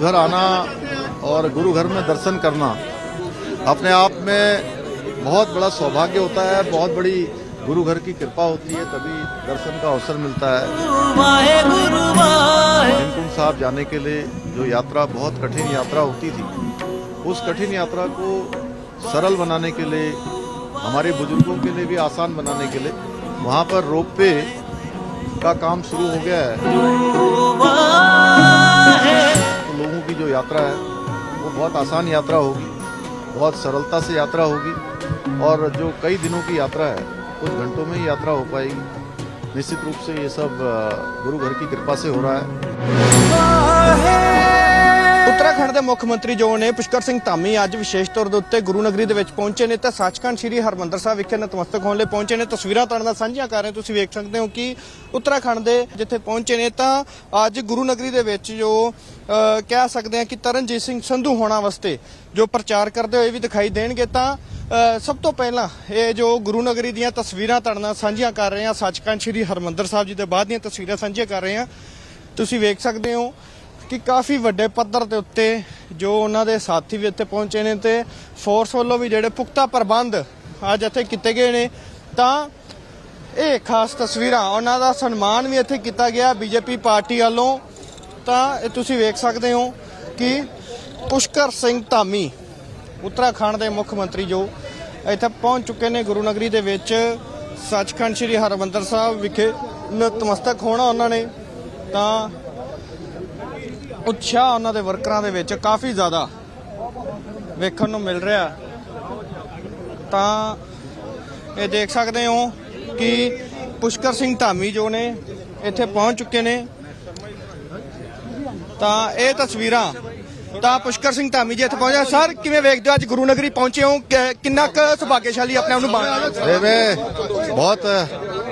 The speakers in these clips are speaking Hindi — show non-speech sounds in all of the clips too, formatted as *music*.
घर आना और गुरु घर में दर्शन करना अपने आप में बहुत बड़ा सौभाग्य होता है, बहुत बड़ी गुरु घर की कृपा होती है, तभी दर्शन का अवसर मिलता है। हेमकुंड साहब जाने के लिए जो यात्रा, बहुत कठिन यात्रा होती थी, उस कठिन यात्रा को सरल बनाने के लिए, हमारे बुज़ुर्गों के लिए भी आसान बनाने के लिए, वहाँ पर रोप का काम शुरू हो गया है। जो यात्रा है, वो बहुत आसान यात्रा होगी, बहुत सरलता से यात्रा होगी और जो कई दिनों की यात्रा है, कुछ घंटों में ही यात्रा हो पाएगी। निश्चित रूप से ये सब गुरु घर की कृपा से हो रहा है। ਉੱਤਰਾਖੰਡ ਦੇ ਮੁੱਖ ਮੰਤਰੀ ਜੋ ਨੇ ਪੁਸ਼ਕਰ ਸਿੰਘ ਧਾਮੀ ਅੱਜ ਵਿਸ਼ੇਸ਼ ਤੌਰ ਦੇ ਉੱਤੇ ਗੁਰੂ ਨਗਰੀ ਦੇ ਵਿੱਚ ਪਹੁੰਚੇ ਨੇ ਤਾਂ ਸੱਚਖੰਡ ਸ੍ਰੀ ਹਰਮੰਦਰ ਸਾਹਿਬ ਵਿਖੇ ਨਤਮਸਤਕ ਹੋਣ ਲਈ ਪਹੁੰਚੇ ਨੇ। ਤਸਵੀਰਾਂ ਤੁਹਾਡੇ ਨਾਲ ਸਾਂਝੀਆਂ ਕਰ ਰਹੇ ਤੁਸੀਂ ਵੇਖ ਸਕਦੇ ਹੋ ਕਿ ਉੱਤਰਾਖੰਡ ਦੇ ਜਿੱਥੇ ਪਹੁੰਚੇ ਨੇ ਤਾਂ ਅੱਜ ਗੁਰੂ ਨਗਰੀ ਦੇ ਵਿੱਚ ਜੋ ਕਹਿ ਸਕਦੇ ਹਾਂ ਕਿ ਤਰਨਜੀਤ ਸਿੰਘ ਸੰਧੂ ਹੋਣਾ ਵਾਸਤੇ ਜੋ ਪ੍ਰਚਾਰ ਕਰਦੇ ਹੋਏ ਵੀ ਦਿਖਾਈ ਦੇਣਗੇ ਤਾਂ ਸਭ ਤੋਂ ਪਹਿਲਾਂ ਇਹ ਜੋ ਗੁਰੂ ਨਗਰੀ ਦੀਆਂ ਤਸਵੀਰਾਂ ਤੁਹਾਡੇ ਨਾਲ ਸਾਂਝੀਆਂ ਕਰ ਰਹੇ ਹਾਂ। ਸੱਚਖੰਡ ਸ੍ਰੀ ਹਰਮੰਦਰ ਸਾਹਿਬ ਜੀ ਦੇ ਬਾਅਦ ਦੀਆਂ ਤਸਵੀਰਾਂ ਸਾਂਝੀਆਂ ਕਰ ਰਹੇ ਹਾਂ। ਤੁਸੀਂ ਵੇਖ ਸਕਦੇ ਹੋ ਕਿ ਕਾਫੀ ਵੱਡੇ ਪੱਧਰ ਦੇ ਉੱਤੇ ਜੋ ਉਹਨਾਂ ਦੇ ਸਾਥੀ ਵੀ ਇੱਥੇ ਪਹੁੰਚੇ ਨੇ ਤੇ ਫੋਰਸ ਵੱਲੋਂ ਵੀ ਜਿਹੜੇ ਪੁਖਤਾ ਪ੍ਰਬੰਧ ਅੱਜ ਇੱਥੇ ਕੀਤੇ ਗਏ ਨੇ, ਤਾਂ ਇਹ ਖਾਸ ਤਸਵੀਰਾਂ, ਉਹਨਾਂ ਦਾ ਸਨਮਾਨ ਵੀ ਇੱਥੇ ਕੀਤਾ ਗਿਆ ਬੀਜੇਪੀ ਪਾਰਟੀ ਵੱਲੋਂ। ਤਾਂ ਇਹ ਤੁਸੀਂ ਵੇਖ ਸਕਦੇ ਹੋ ਕਿ ਪੁਸ਼ਕਰ ਸਿੰਘ ਧਾਮੀ, ਉੱਤਰਾਖੰਡ ਦੇ ਮੁੱਖ ਮੰਤਰੀ ਜੋ ਇੱਥੇ ਪਹੁੰਚ ਚੁੱਕੇ ਨੇ ਗੁਰੂ ਨਗਰੀ ਦੇ ਵਿੱਚ, ਸੱਚਖੰਡ ਸ੍ਰੀ ਹਰਮੰਦਰ ਸਾਹਿਬ ਵਿਖੇ ਨਤਮਸਤਕ ਹੋਣਾ ਉਹਨਾਂ ਨੇ। ਤਾਂ ਉਤਸ਼ਾਹ ਉਹਨਾਂ ਦੇ ਵਰਕਰਾਂ ਦੇ ਵਿੱਚ ਕਾਫੀ ਜ਼ਿਆਦਾ ਵੇਖਣ ਨੂੰ ਮਿਲ ਰਿਹਾ ਤਾਂ ਇਹ ਦੇਖ ਸਕਦੇ ਹੋ ਕਿ ਪੁਸ਼ਕਰ ਸਿੰਘ ਧਾਮੀ ਜੋ ਨੇ ਇੱਥੇ ਪਹੁੰਚ ਚੁੱਕੇ ਨੇ ਤਾਂ ਇਹ ਤਸਵੀਰਾਂ ਤਾਂ ਪੁਸ਼ਕਰ ਸਿੰਘ ਧਾਮੀ ਜੀ ਇੱਥੇ ਪਹੁੰਚੇ ਸਰ ਕਿਵੇਂ ਵੇਖਦੇ ਹੋ ਅੱਜ ਗੁਰੂ ਨਗਰੀ ਪਹੁੰਚੇ ਹੋ ਕਿ- ਕਿੰਨਾ ਕੁ ਸੁਭਾਗਿਆਸ਼ਾਲੀ ਆਪਣੇ ਆਪ ਨੂੰ ਮੰਨਦੇ ਹੋ अरे वे बहुत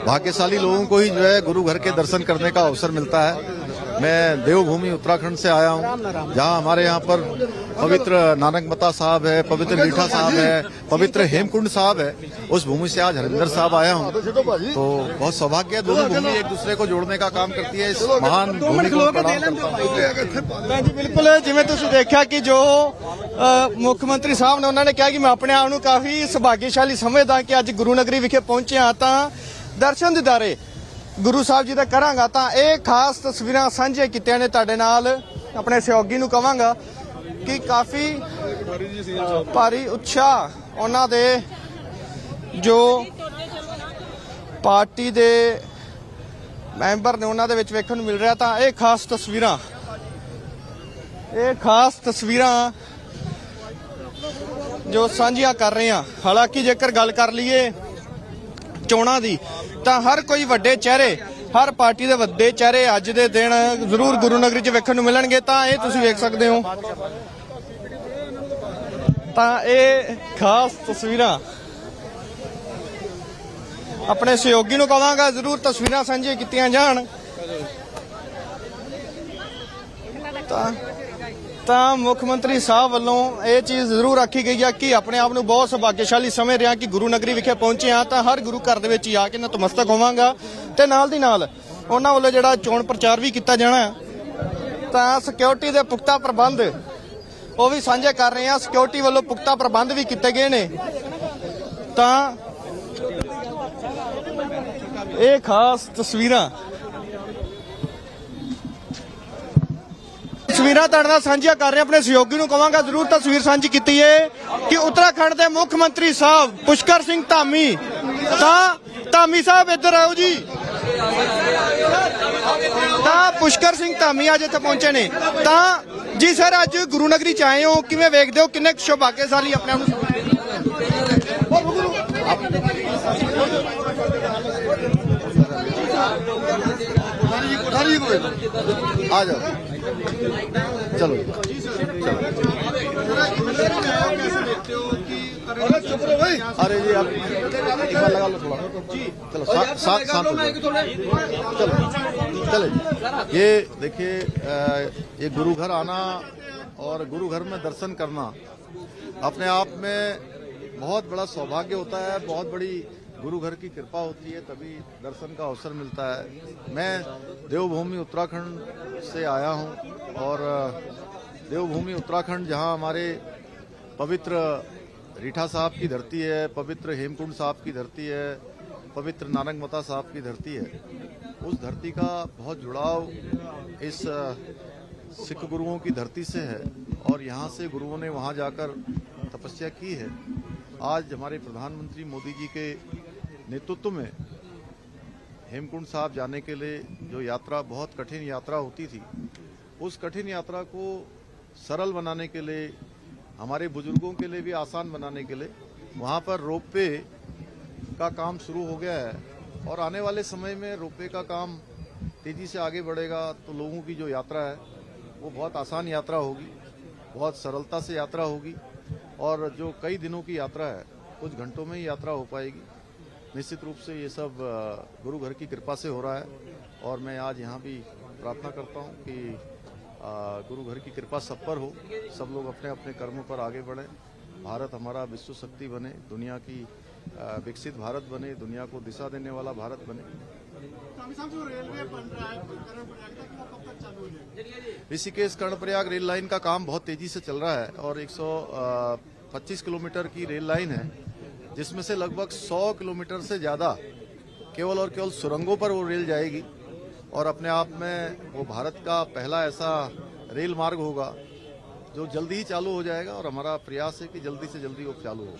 भाग्यशाली लोगों को ही जो है गुरु घर के दर्शन करने का अवसर मिलता है मैं देवभूमि उत्तराखंड से आया हूँ जहाँ हमारे यहाँ पर पवित्र नानक मता साहब है पवित्र मीठा साहब है पवित्र हेमकुंड साहब है उस भूमि से आज हरिंदर साहब आया हूँ तो बहुत सौभाग्य है दोनों भूमि एक दूसरे को जोड़ने का काम करती है इस महान भूमि को प्रणाम करता हूँ ਮੈਂ ਜੀ ਬਿਲਕੁਲ ਜਿਵੇਂ ਤੁਸੀਂ ਦੇਖਿਆ ਕਿ ਜੋ ਅ, ਮੁੱਖ ਮੰਤਰੀ ਸਾਹਿਬ ਨੇ ਉਹਨਾਂ ਨੇ ਕਿਹਾ ਕਿ ਮੈਂ ਆਪਣੇ ਆਪ ਨੂੰ ਕਾਫੀ ਸੁਭਾਗਿਆਸ਼ਾਲੀ ਸਮਝਦਾ ਕਿ ਅੱਜ ਗੁਰੂ ਨਗਰੀ ਵਿਖੇ ਪਹੁੰਚਿਆ ਤਾਂ ਦਰਸ਼ਨ ਦਿਦਾਰੇ ਗੁਰੂ ਸਾਹਿਬ ਜੀ ਦਾ ਕਰਾਂਗਾ ਤਾਂ ਇਹ ਖਾਸ ਤਸਵੀਰਾਂ ਸਾਂਝੀਆਂ ਕੀਤੀਆਂ ਨੇ ਤੁਹਾਡੇ ਨਾਲ। ਆਪਣੇ ਸਹਿਯੋਗੀ ਨੂੰ ਕਵਾਂਗਾ ਕਿ ਕਾਫੀ ਭਾਰੀ ਉਤਸ਼ਾਹ ਉਹਨਾਂ ਦੇ ਜੋ ਪਾਰਟੀ ਦੇ ਮੈਂਬਰ ਨੇ ਉਹਨਾਂ ਦੇ ਵਿੱਚ ਵੇਖਣ ਨੂੰ ਮਿਲ ਰਿਹਾ ਤਾਂ ਇਹ ਖਾਸ ਤਸਵੀਰਾਂ। ਇਹ ਖਾਸ ਤਸਵੀਰਾਂ ਜੋ ਸਾਂਝੀਆਂ ਕਰ ਰਹੇ ਹਾਂ ਹਾਲਾਂਕਿ ਜੇਕਰ ਗੱਲ ਕਰ ਲਈਏ ਚੋਣਾਂ ਦੀ ਤਾਂ ਹਰ ਕੋਈ ਵੱਡੇ ਚਿਹਰੇ, ਹਰ ਪਾਰਟੀ ਦੇ ਵੱਡੇ ਚਿਹਰੇ ਅੱਜ ਦੇ ਦਿਨ ਜ਼ਰੂਰ ਗੁਰੂ ਨਗਰੀ 'ਚ ਵੇਖਣ ਨੂੰ ਮਿਲਣਗੇ, ਤਾਂ ਇਹ ਤੁਸੀਂ ਵੇਖ ਸਕਦੇ ਹੋ। ਤਾਂ ਇਹ ਖਾਸ ਤਸਵੀਰਾਂ ਆਪਣੇ ਸਹਿਯੋਗੀ ਨੂੰ ਕਹਾਂਗਾ ਜ਼ਰੂਰ ਤਸਵੀਰਾਂ ਸਾਂਝੀਆਂ ਕੀਤੀਆਂ ਜਾਣ। ਤਾਂ ਤਾਂ ਮੁੱਖ ਮੰਤਰੀ ਸਾਹਿਬ ਵੱਲੋਂ ਇਹ ਚੀਜ਼ ਜ਼ਰੂਰ ਆਖੀ ਗਈ ਆ ਕਿ ਆਪਣੇ ਆਪ ਨੂੰ ਬਹੁਤ ਸੁਭਾਗਿਆਸ਼ਾਲੀ ਸਮਝ ਰਿਹਾ ਕਿ ਗੁਰੂ ਨਗਰੀ ਵਿਖੇ ਪਹੁੰਚੇ ਆ ਤਾਂ ਹਰ ਗੁਰੂ ਘਰ ਦੇ ਵਿੱਚ ਹੀ ਆ ਕੇ ਨਤਮਸਤਕ ਹੋਵਾਂਗਾ ਤੇ ਨਾਲ ਦੀ ਨਾਲ ਉਹਨਾਂ ਵੱਲੋਂ ਜਿਹੜਾ ਚੋਣ ਪ੍ਰਚਾਰ ਵੀ ਕੀਤਾ ਜਾਣਾ ਹੈ, ਤਾਂ ਸਿਕਿਉਰਿਟੀ ਦੇ ਪੁਖਤਾ ਪ੍ਰਬੰਧ ਉਹ ਵੀ ਸਾਂਝੇ ਕਰ ਰਹੇ ਆ ਸਿਕਿਉਰਿਟੀ ਵੱਲੋਂ ਪੁਖਤਾ ਪ੍ਰਬੰਧ ਵੀ ਕੀਤੇ ਗਏ ਨੇ। ਤਾਂ ਇਹ ਖਾਸ ਤਸਵੀਰਾਂ ਤਸਵੀਰਾਂ ਤੁਹਾਡੇ ਨਾਲ ਸਾਂਝੀਆਂ ਕਰ ਰਹੇ ਆਪਣੇ ਸਹਿਯੋਗੀ ਨੂੰ ਕਵਾਂਗਾ, ਜ਼ਰੂਰ ਤਸਵੀਰ ਸਾਂਝੀ ਕੀਤੀ ਏ ਕਿ ਉੱਤਰਾਖੰਡ ਦੇ ਮੁੱਖ ਮੰਤਰੀ ਸਾਹਿਬ ਪੁਸ਼ਕਰ ਸਿੰਘ ਧਾਮੀ, ਤਾਂ ਧਾਮੀ ਸਾਹਿਬ ਇੱਧਰ ਆਓ ਜੀ। ਤਾਂ ਪੁਸ਼ਕਰ ਸਿੰਘ ਧਾਮੀ ਅੱਜ ਇੱਥੇ ਪਹੁੰਚੇ ਨੇ। ਤਾਂ ਜੀ ਸਰ, ਅੱਜ ਗੁਰੂ ਨਗਰੀ ਚ ਆਏ ਹੋ, ਕਿਵੇਂ ਵੇਖਦੇ ਹੋ? ਕਿੰਨੇ ਸ਼ੋਭਾਗਿਆਸ਼ਾਲੀ ਆਪਣੇ ਨੂੰ ਆ चलो अरे जी, आप लगा लो थोड़ा चलो सात सा- शांत चलो, चले। ये देखिए ये गुरु घर आना और गुरु घर में दर्शन करना अपने आप में बहुत बड़ा सौभाग्य होता है, बहुत बड़ी गुरु घर की कृपा होती है, तभी दर्शन का अवसर मिलता है। मैं देवभूमि उत्तराखंड से आया हूँ और देवभूमि उत्तराखंड जहाँ हमारे पवित्र रीठा साहब की धरती है, पवित्र हेमकुंड साहब की धरती है, पवित्र नानक मता साहब की धरती है, उस धरती का बहुत जुड़ाव इस सिख गुरुओं की धरती से है और यहाँ से गुरुओं ने वहाँ जाकर तपस्या की है। आज हमारे प्रधानमंत्री मोदी जी के नेतृत्व में हेमकुंड साहब जाने के लिए जो यात्रा, बहुत कठिन यात्रा होती थी, उस कठिन यात्रा को सरल बनाने के लिए, हमारे बुज़ुर्गों के लिए भी आसान बनाने के लिए, वहाँ पर रोपवे का काम शुरू हो गया है। और आने वाले समय में रोपवे का काम तेज़ी से आगे बढ़ेगा तो लोगों की जो यात्रा है, वो बहुत आसान यात्रा होगी, बहुत सरलता से यात्रा होगी, और जो कई दिनों की यात्रा है, कुछ घंटों में ही यात्रा हो पाएगी। निश्चित रूप से ये सब गुरु घर की कृपा से हो रहा है और मैं आज यहाँ भी प्रार्थना करता हूँ कि गुरु घर की कृपा सब पर हो सब लोग अपने अपने कर्मों पर आगे बढ़ें भारत हमारा विश्व शक्ति बने दुनिया की विकसित भारत बने दुनिया को दिशा देने वाला भारत बने। ऋषिकेश कर्णप्रयाग रेल लाइन का काम बहुत तेज़ी से चल रहा है और 125 किलोमीटर की रेल लाइन है। जिसमें से लगभग 100 किलोमीटर से ज़्यादा केवल और केवल सुरंगों पर वो रेल जाएगी और अपने आप में वो भारत का पहला ऐसा रेल मार्ग होगा जो जल्दी ही चालू हो जाएगा और हमारा प्रयास है कि जल्दी से जल्दी वो चालू हो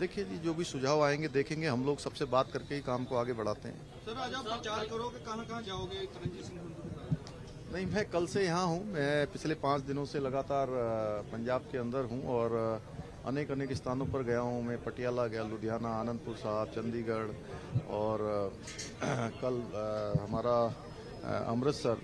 देखिए जी जो भी सुझाव आएँगे देखेंगे हम लोग सबसे बात करके ही काम को आगे बढ़ाते हैं। सर आज आप प्रचार करोगे कहाँ कहाँ जाओगे? नहीं, मैं कल से यहाँ हूँ। मैं पिछले पाँच दिनों से लगातार पंजाब के अंदर हूँ और अनेक अनेक स्थानों पर गया हूँ मैं। पटियाला गया, लुधियाना, आनंदपुर साहब, चंडीगढ़ और *clears throat* कल हमारा अमृतसर।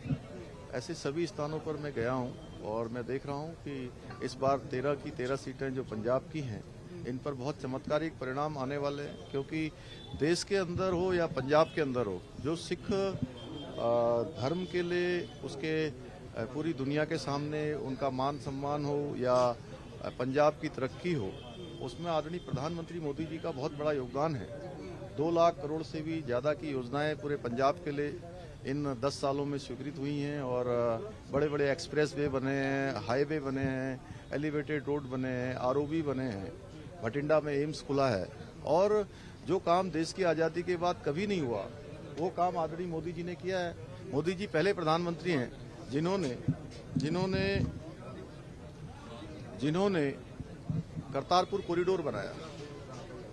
ऐसे सभी स्थानों पर मैं गया हूँ और मैं देख रहा हूँ कि इस बार तेरह की तेरह सीटें जो पंजाब की हैं, इन पर बहुत चमत्कारिक परिणाम आने वाले हैं, क्योंकि देश के अंदर हो या पंजाब के अंदर हो, जो सिख धर्म के लिए उसके पूरी दुनिया के सामने उनका मान सम्मान हो या पंजाब की तरक्की हो, उसमें आदरणीय प्रधानमंत्री मोदी जी का बहुत बड़ा योगदान है। दो लाख करोड़ से भी ज़्यादा की योजनाएँ पूरे पंजाब के लिए इन दस सालों में स्वीकृत हुई हैं और बड़े बड़े एक्सप्रेस वे बने हैं, हाईवे बने हैं, एलिवेटेड रोड बने हैं, आर बने हैं, भटिंडा में एम्स खुला है। और जो काम देश की आज़ादी के बाद कभी नहीं हुआ वो काम आदरणीय मोदी जी ने किया है। मोदी जी पहले प्रधानमंत्री हैं जिन्होंने जिन्होंने जिन्होंने करतारपुर कॉरिडोर बनाया।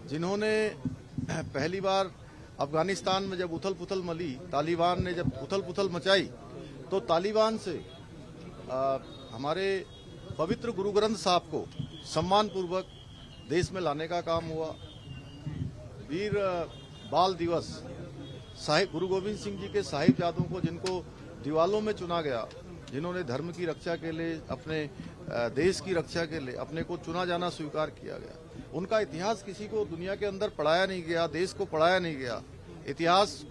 जिन्होंने पहली बार अफ़गानिस्तान में जब उथल पुथल मली तालिबान ने जब उथल पुथल मचाई तो तालिबान से आ, हमारे पवित्र गुरु ग्रंथ साहब को सम्मान पूर्वक देश में लाने का काम हुआ। वीर बाल दिवस साहिब, गुरु गोविंद सिंह जी के साहिबजादों को जिनको दीवालों में चुना गया, जिन्होंने धर्म की रक्षा के लिए, अपने देश की रक्षा के लिए, अपने को चुना जाना स्वीकार किया गया। उनका इतिहास किसी को दुनिया के अंदर पढ़ाया नहीं गया, देश को पढ़ाया नहीं गया। इतिहास,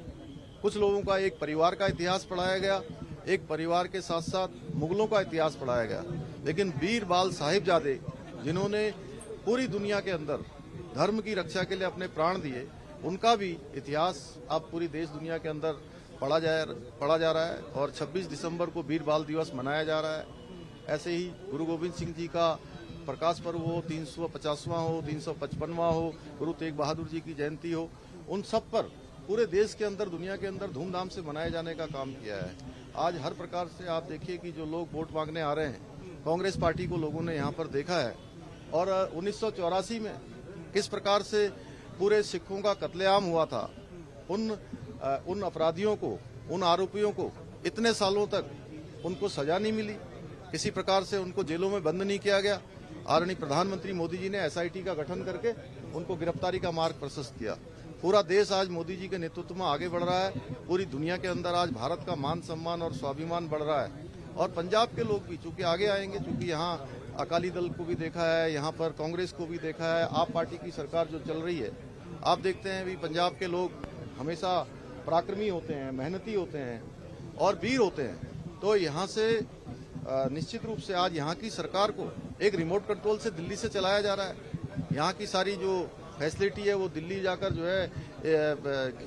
कुछ लोगों का एक परिवार का इतिहास पढ़ाया गया, एक परिवार के साथ साथ मुगलों का इतिहास पढ़ाया गया। लेकिन वीर बाल साहिबजादे जिन्होंने पूरी दुनिया के अंदर धर्म की रक्षा के लिए अपने प्राण दिए उनका भी इतिहास अब पूरी देश दुनिया के अंदर पढ़ा जा पढ़ा जा रहा है और 26 दिसंबर को वीर बाल दिवस मनाया जा रहा है। ऐसे ही गुरु गोविंद सिंह जी का प्रकाश पर्व हो, तीन सौ पचासवां हो, तीन सौ पचपनवां हो, गुरु तेग बहादुर जी की जयंती हो, उन सब पर पूरे देश के अंदर, दुनिया के अंदर धूमधाम से मनाए जाने का काम किया है। आज हर प्रकार से आप देखिए कि जो लोग वोट मांगने आ रहे हैं, कांग्रेस पार्टी को लोगों ने यहाँ पर देखा है। और उन्नीस सौ चौरासी में किस प्रकार से पूरे सिखों का कत्लेआम हुआ था। उन अ, उन अपराधियों को उन आरोपियों को इतने सालों तक उनको सजा नहीं मिली। किसी प्रकार से उनको जेलों में बंद नहीं किया गया। आदरणीय प्रधानमंत्री मोदी जी ने एसआईटी का गठन करके उनको गिरफ्तारी का मार्ग प्रशस्त किया। पूरा देश आज मोदी जी के नेतृत्व में आगे बढ़ रहा है। पूरी दुनिया के अंदर आज भारत का मान सम्मान और स्वाभिमान बढ़ रहा है। और पंजाब के लोग भी चूँकि आगे आएँगे चूँकि यहाँ अकाली दल को भी देखा है यहाँ पर कांग्रेस को भी देखा है आप पार्टी की सरकार जो चल रही है आप देखते हैं, भी पंजाब के लोग हमेशा पराक्रमी होते हैं, मेहनती होते हैं और वीर होते हैं। तो यहाँ से निश्चित रूप से आज यहाँ की सरकार को एक रिमोट कंट्रोल से दिल्ली से चलाया जा रहा है। यहाँ की सारी जो फैसिलिटी है, वो दिल्ली जाकर जो है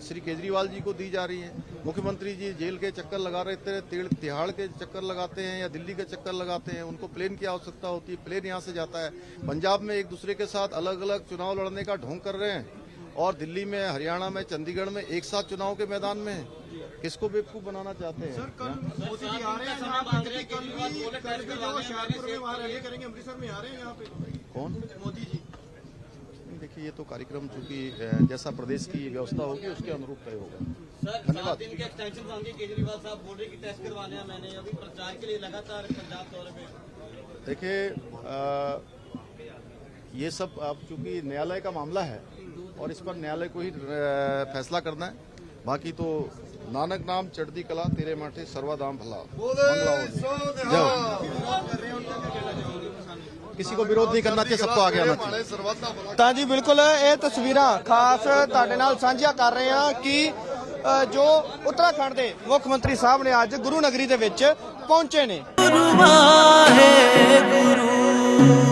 श्री केजरीवाल जी को दी जा रही है। मुख्यमंत्री जी जेल के चक्कर लगा रहे थे तिड़- तिहाड़ के चक्कर लगाते हैं या दिल्ली के चक्कर लगाते हैं, उनको प्लेन की आवश्यकता होती है प्लेन यहाँ से जाता है। पंजाब में एक दूसरे के साथ अलग अलग चुनाव लड़ने का ढोंग कर रहे हैं। और दिल्ली में हरियाणा में चंडीगढ़ में एक साथ चुनाव के मैदान में हैं। किसको बेवकूफ़ बनाना चाहते हैं? मोदी जी आ रहे हैं यहाँ पे कल भी जो शाहपुर में वहाँ रैली करेंगे अमृतसर में आ रहे हैं यहाँ पे। कौन? मोदी जी। देखिए ये तो कार्यक्रम चूँकि जैसा प्रदेश की व्यवस्था होगी उसके अनुरूप तय होगा। धन्यवाद सात दिन के एक्सटेंशन मांगे केजरीवाल साहब बोल रहे कि टेस्ट करवाने हैं मैंने अभी प्रचार के लिए लगातार पंजाब दौरे पे। देखिए ये सब अब चूँकि न्यायालय का मामला है और इस पर न्यायालय को ही अ, फैसला करना है बाकी तो नानक नाम चढ़ती कला तेरे माथे सर्वादाम भला मंगला हो जाए। जय हो। किसी को विरोध नहीं करना चाहिए सबको आगे आना चाहिए ਤਾਂ ਜੀ ਬਿਲਕੁਲ ਇਹ ਤਸਵੀਰਾਂ ਖਾਸ ਤੁਹਾਡੇ ਨਾਲ ਸਾਂਝੀਆਂ ਕਰ ਰਹੇ ਹਾਂ ਕਿ ਅ, ਜੋ ਉੱਤਰਾਖੰਡ ਦੇ ਮੁੱਖ ਮੰਤਰੀ ਸਾਹਿਬ ਨੇ ਅੱਜ ਗੁਰੂ ਨਗਰੀ ਦੇ ਵਿੱਚ ਪਹੁੰਚੇ ਨੇ ਗੁਰੂ ਵਾਹਿਗੁਰੂ ਵਾਹਿਗੁਰੂ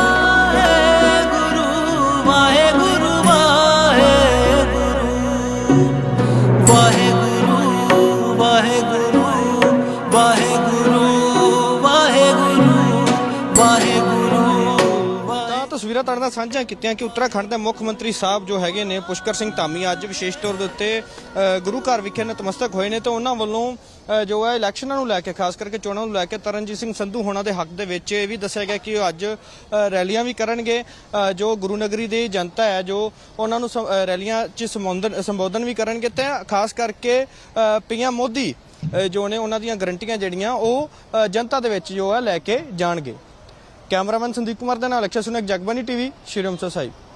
ਸਾਂਝਾ ਕੀਤੀਆਂ ਕਿ ਉੱਤਰਾਖੰਡ ਦੇ ਮੁੱਖ ਮੰਤਰੀ ਸਾਹਿਬ ਜੋ ਹੈਗੇ ਨੇ, ਪੁਸ਼ਕਰ ਸਿੰਘ ਧਾਮੀ ਅੱਜ ਵਿਸ਼ੇਸ਼ ਤੌਰ ਦੇ ਉੱਤੇ ਗੁਰੂ ਘਰ ਵਿਖੇ ਨਤਮਸਤਕ ਹੋਏ ਨੇ ਤੇ ਉਹਨਾਂ ਵੱਲੋਂ ਜੋ ਹੈ ਇਲੈਕਸ਼ਨਾਂ ਨੂੰ ਲੈ ਕੇ, ਖਾਸ ਕਰਕੇ ਚੋਣਾਂ ਨੂੰ ਲੈ ਕੇ ਤਰਨਜੀਤ ਸਿੰਘ ਸੰਧੂ ਹੋਣਾ ਦੇ ਹੱਕ ਦੇ ਵਿੱਚ ਇਹ ਵੀ ਦੱਸਿਆ ਗਿਆ ਕਿ ਉਹ ਅੱਜ ਰੈਲੀਆਂ ਵੀ ਕਰਨਗੇ ਜੋ ਗੁਰੂ ਨਗਰੀ ਦੀ ਜਨਤਾ ਹੈ, ਜੋ ਉਹਨਾਂ ਨੂੰ ਸੰ- ਰੈਲੀਆਂ 'ਚ ਸੰਬੋਧਨ ਸੰਬੋਧਨ ਵੀ ਕਰਨਗੇ ਤੇ ਖਾਸ ਕਰਕੇ ਪੀਐਮ ਮੋਦੀ ਜੋ ਨੇ ਉਹਨਾਂ ਦੀਆਂ ਗਰੰਟੀਆਂ ਜਿਹੜੀਆਂ ਉਹ ਜਨਤਾ ਦੇ ਵਿੱਚ ਜੋ ਹੈ ਲੈ ਕੇ ਜਾਣਗੇ। કેમેરામેન સંદીપ કુમાર તેના લક્ષ્ય સુનેક જગબાની ટીવી શ્રીરમસો સાહેબ